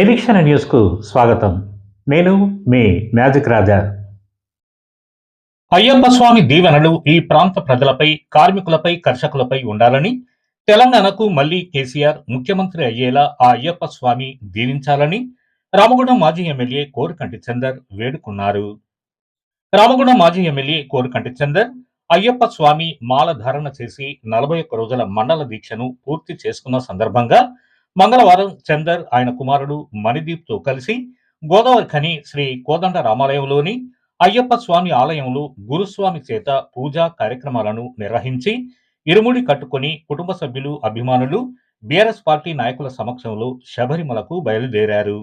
నిరీక్షణ న్యూస్కు స్వాగతం. నేను మీ మ్యాజిక్ రాజా. అయ్యప్ప స్వామి దీవెనలు ఈ ప్రాంత ప్రజలపై కార్మికులపై కర్షకులపై ఉండాలని తెలంగాణకు మళ్ళీ కేసీఆర్ ముఖ్యమంత్రి అయ్యేలా ఆ అయ్యప్ప స్వామి దీవించాలని రామగుండం మాజీ ఎమ్మెల్యే కోరికంటి చందర్ వేడుకున్నారు. రామగుండం మాజీ ఎమ్మెల్యే కోరికంటి చందర్ అయ్యప్ప స్వామి మాల ధారణ చేసి నలభై ఒక్క రోజుల మండల దీక్షను పూర్తి చేసుకున్న సందర్భంగా మంగళవారం చందర్ ఆయన కుమారుడు మణిదీప్తో కలిసి గోదావరి ఖని శ్రీ కోదండ రామాలయంలోని అయ్యప్ప స్వామి ఆలయంలో గురుస్వామి చేత పూజా కార్యక్రమాలను నిర్వహించి ఇరుముడి కట్టుకొని కుటుంబ సభ్యులు అభిమానులు బీఆర్ఎస్ పార్టీ నాయకుల సమక్షంలో శబరిమలకు బయలుదేరారు.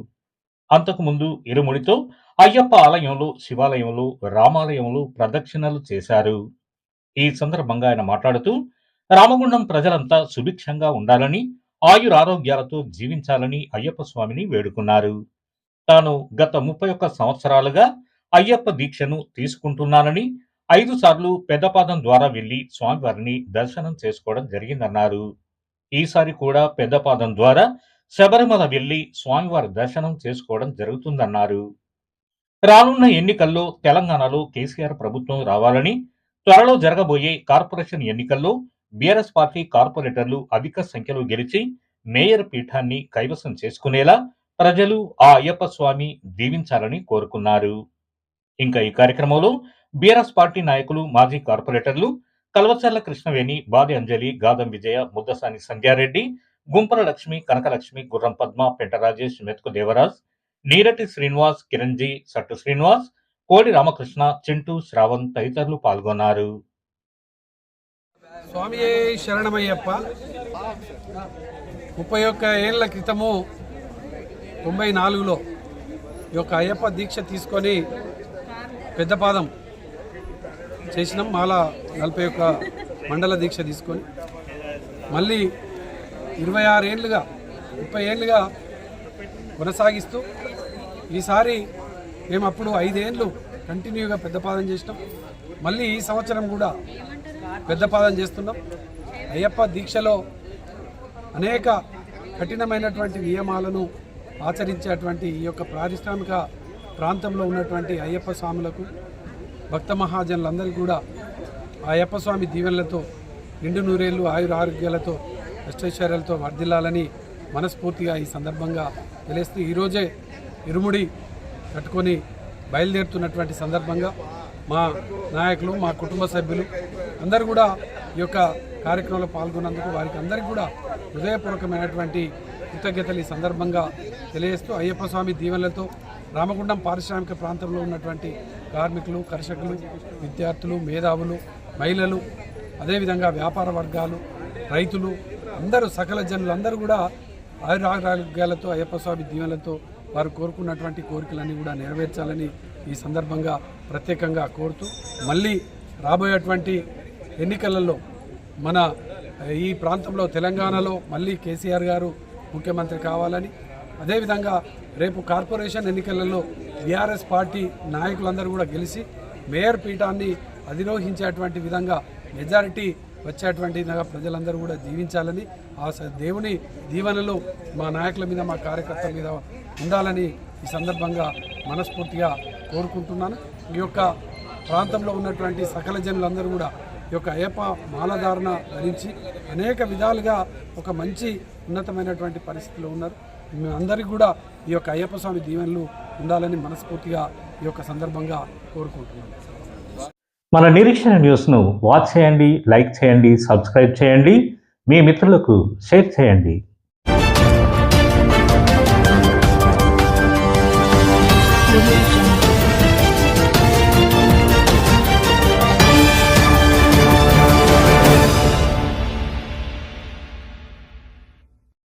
అంతకుముందు ఇరుముడితో అయ్యప్ప ఆలయంలో శివాలయంలో రామాలయంలో ప్రదక్షిణలు చేశారు. ఈ సందర్భంగా ఆయన మాట్లాడుతూ రామగుండం ప్రజలంతా సుభిక్షంగా ఉండాలని ఆయురారోగ్యాలతో జీవించాలని అయ్యప్ప స్వామిని వేడుకున్నారు. తాను గత ముప్పై ఒక్క సంవత్సరాలుగా అయ్యప్ప దీక్షను తీసుకుంటున్నానని ఐదు సార్లు పెద్దపాదం ద్వారా వెళ్ళి స్వామివారిని దర్శనం చేసుకోవడం జరిగిందన్నారు. ఈసారి కూడా పెద్దపాదం ద్వారా శబరిమల వెళ్ళి స్వామివారి దర్శనం చేసుకోవడం జరుగుతుందన్నారు. రానున్న ఎన్నికల్లో తెలంగాణలో కేసీఆర్ ప్రభుత్వం రావాలని త్వరలో జరగబోయే కార్పొరేషన్ ఎన్నికల్లో బీఆర్ఎస్ పార్టీ కార్పొరేటర్లు అధిక సంఖ్యలో గెలిచి మేయర్ పీఠాన్ని కైవసం చేసుకునేలా ప్రజలు ఆ అయ్యప్ప స్వామి దీవించాలని కోరుకున్నారు. ఇంకా ఈ కార్యక్రమంలో బీఆర్ఎస్ పార్టీ నాయకులు మాజీ కార్పొరేటర్లు కల్వచర్ల కృష్ణవేణి బాది అంజలి గాదం విజయ ముద్దసాని సంధ్యారెడ్డి గుంపల లక్ష్మి కనకలక్ష్మి గుర్రం పద్మ పెంటరాజేష్ మెతుకు దేవరాజ్ నీరటి శ్రీనివాస్ కిరణ్జీ సట్టు శ్రీనివాస్ కోడి రామకృష్ణ చింటూ శ్రావణ్ తదితరులు పాల్గొన్నారు. స్వామి శరణమయ్యప్ప. ముప్పై ఒక్క ఏళ్ళ క్రితము తొంభై నాలుగులో ఈ యొక్క అయ్యప్ప దీక్ష తీసుకొని పెద్దపాదం చేసినాం. మాల నలభై ఒక్క మండల దీక్ష తీసుకొని. మళ్ళీ ఇరవై ఆరేళ్ళుగా ముప్పై ఏళ్ళుగా కొనసాగిస్తూ ఈసారి మేము అప్పుడు ఐదేళ్ళు కంటిన్యూగా పెద్దపాదం చేసినాం. మళ్ళీ ఈ సంవత్సరం కూడా పెద్దపాదం చేస్తున్నాం. అయ్యప్ప దీక్షలో అనేక కఠినమైనటువంటి నియమాలను ఆచరించేటువంటి ఈ యొక్క పారిశ్రామిక ప్రాంతంలో ఉన్నటువంటి అయ్యప్ప స్వాములకు భక్త మహాజనులందరికీ కూడా ఆ అయ్యప్ప స్వామి దీవెనలతో నిండు నూరేళ్ళు ఆయుర ఆరోగ్యాలతో అష్టైశ్వర్యాలతో వర్ధిల్లాలని మనస్ఫూర్తిగా ఈ సందర్భంగా తెలిస్తే ఈరోజే ఇరుముడి కట్టుకొని బయలుదేరుతున్నటువంటి సందర్భంగా మా నాయకులు మా కుటుంబ సభ్యులు అందరూ కూడా ఈ యొక్క కార్యక్రమంలో పాల్గొన్నందుకు వారికి అందరికీ కూడా హృదయపూర్వకమైనటువంటి కృతజ్ఞతలు ఈ సందర్భంగా తెలియజేస్తూ అయ్యప్ప స్వామి దీవెనలతో రామగుండం పారిశ్రామిక ప్రాంతంలో ఉన్నటువంటి కార్మికులు కర్షకులు విద్యార్థులు మేధావులు మహిళలు అదేవిధంగా వ్యాపార వర్గాలు రైతులు అందరూ సకల జనులు అందరూ కూడా ఆయురారోగ్యాలతో అయ్యప్ప స్వామి దీవెనలతో వారు కోరుకున్నటువంటి కోరికలన్నీ కూడా నెరవేర్చాలని ఈ సందర్భంగా ప్రత్యేకంగా కోరుతూ మళ్ళీ రాబోయేటువంటి ఎన్నికలలో మన ఈ ప్రాంతంలో తెలంగాణలో మళ్ళీ కేసీఆర్ గారు ముఖ్యమంత్రి కావాలని అదేవిధంగా రేపు కార్పొరేషన్ ఎన్నికలలో బీఆర్ఎస్ పార్టీ నాయకులందరూ కూడా గెలిచి మేయర్ పీఠాన్ని అధిరోహించేటువంటి విధంగా మెజారిటీ వచ్చేటువంటి విధంగా ప్రజలందరూ కూడా దీవించాలని ఆ స- దేవుని దీవెనలు మా నాయకుల మీద మా కార్యకర్తల మీద ఉండాలని ఈ సందర్భంగా మనస్ఫూర్తిగా కోరుకుంటున్నాను. ఈ యొక్క ప్రాంతంలో ఉన్నటువంటి సకల జనులందరూ కూడా ఈ యొక్క అయ్యప్ప మాలధారణ ధరించి అనేక విధాలుగా ఒక మంచి ఉన్నతమైనటువంటి పరిస్థితిలో ఉన్నారు. మీ అందరికీ కూడా ఈ యొక్క అయ్యప్ప స్వామి దీవెనలు ఉండాలని మనస్ఫూర్తిగా ఈ యొక్క సందర్భంగా కోరుకుంటున్నాను. మన నిరీక్షణ న్యూస్ను వాచ్ చేయండి లైక్ చేయండి సబ్స్క్రైబ్ చేయండి. మీ మిత్రులకు షేర్ చేయండి. Revolution.